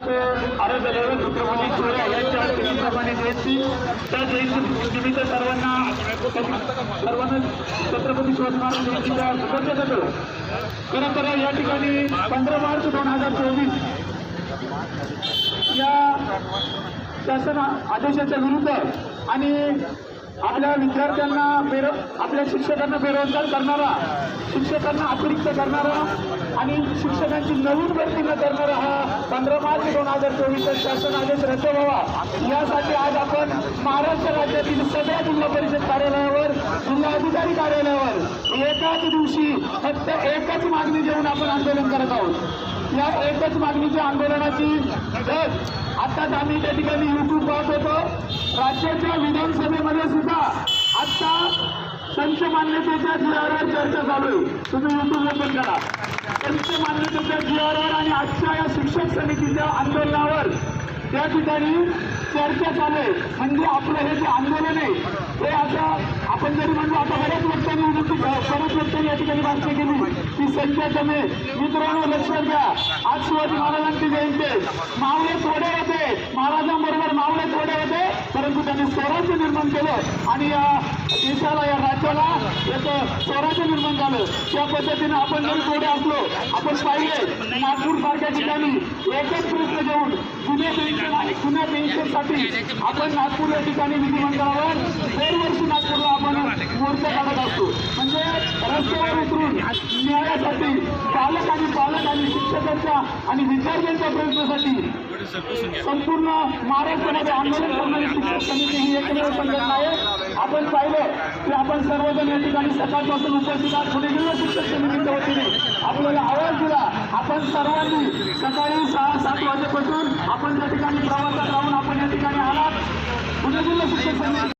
आरोग्य छत्रपती चोऱ्या यांच्या जयंती त्या जयंती सर्वांना सर्वांना छत्रपती शिवाजी महाराज जयंतीच्या शुभेच्छा देतो. खरं तर या ठिकाणी पंधरा मार्च दोन हजार चोवीस या शासन आदेशाच्या विरुद्ध आणि आपल्या विद्यार्थ्यांना बेरो आपल्या शिक्षकांना बेरोजगार करणारा शिक्षकांना अतिरिक्त करणारा आणि शिक्षकांची नवीन भरती न करणारा हा पंधरा मार्च दोन हजार चोवीसचा शासन आदेश रद्द व्हावा. यासाठी आज आपण महाराष्ट्र राज्यातील सगळ्या जिल्हा परिषद कार्यालयावर जिल्हाधिकारी कार्यालयावर एकाच दिवशी फक्त एकच मागणी देऊन आपण आंदोलन करत आहोत. या एकच मागणीच्या आंदोलनाची गत आत्ताच आम्ही त्या ठिकाणी युट्यूब पाहत होतो. राज्याच्या विधानसभेमध्ये सुद्धा आत्ता संच मान्यतेच्या जीआरवर चर्चा चालू आहे. तुम्ही युट्यूब ओपन करा. संच मान्यतेच्या जीआरवर आणि आजच्या या शिक्षक समितीच्या आंदोलनावर त्या ठिकाणी चर्चा चालू आहे. म्हणजे आपलं हे जे आंदोलन आहे हे आता आपण जरी म्हणलो आता बऱ्याच लोकांनी विनंती बऱ्याच लोकांनी या ठिकाणी भाषण केली की मित्रांनो लक्षात घ्या. आज शिवाजी महाराजांची जयंती. आहे. मावळे थोडे होते. महाराजांबरोबर मावळे थोडे होते परंतु त्यांनी स्वराज्य निर्माण केलं. आणि या देशाला या राज्याला एक स्वराज्य निर्माण झालं. त्या पद्धतीने आपण जरी थोडे असलो आपण पाहिले नागपूर सारख्या ठिकाणी एकच प्रश्न घेऊन जुने पेन्शन जुन्या पेन्शनसाठी आपण नागपूर या ठिकाणी विधिमंडळावर दरवर्षी नागपूरला आपण मोर्चा काढत असतो. म्हणजे रस्त्यावर उतरून न्यायासाठी पालक आणि पालक आणि शिक्षकांच्या आणि विद्यार्थ्यांच्या प्रयत्नासाठी संपूर्ण महाराष्ट्रामध्ये आंदोलन करणारी शिक्षक समिती ही एकमेव संघटना आहे. आपण पाहिलं की आपण सर्वजण या ठिकाणी सकाळपासून उपस्थित आहात. पुणे जिल्हा शिक्षक समितीच्या वतीने? आपल्याला आवाज दिला. आपण सर्वांनी सकाळी सहा सात वाजेपासून आपण त्या ठिकाणी प्रवासात राहून आपण या ठिकाणी आलात. पुणे जिल्हा शिक्षक समिती?